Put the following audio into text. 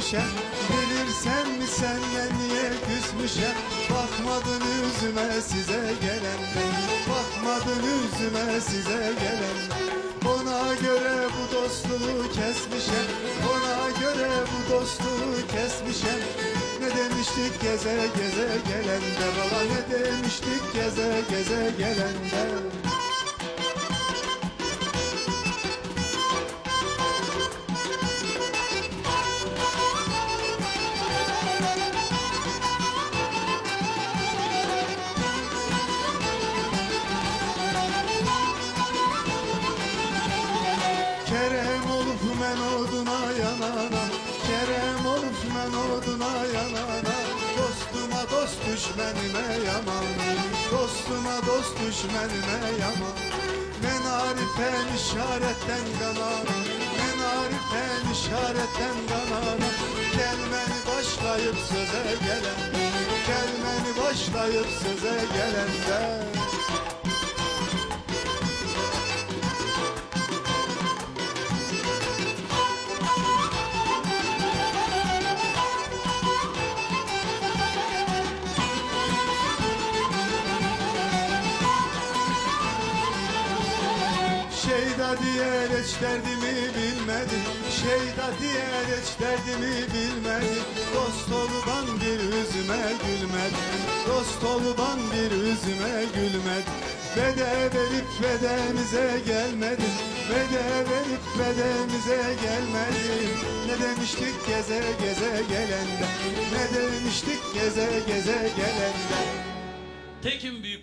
kesmişem Bilirsen mi senle niye küsmüşem? Bakmadın yüzüme size gelenden Bakmadın yüzüme size gelenden Ona göre bu dostluğu kesmişem. Ona göre bu dostluğu kesmişem. Ne demiştik geze geze gelende Baba ne demiştik geze geze gelende Kerem olup men oduna yanana Kerem olup men oduna yanana. Dostuma dost düşmenime yaman Dostuma dost düşmenime yaman. Men arifen işaretten kanana Men arifen işaretten kanana Gelmeni başlayıp söze gelen Gelmeni başlayıp söze gelende Şeyda diye hiç derdimi bilmedi. Şeyda diye hiç derdimi bilmedi. Dost oluban bir yüzüme gülmedi. Dost oluban bir yüzüme gülmedi. Bede verip bedemize gelmedi. Bede verip bedemize gelmedi. Ne demiştik geze geze gelende Ne demiştik geze geze gelende Tekin büyük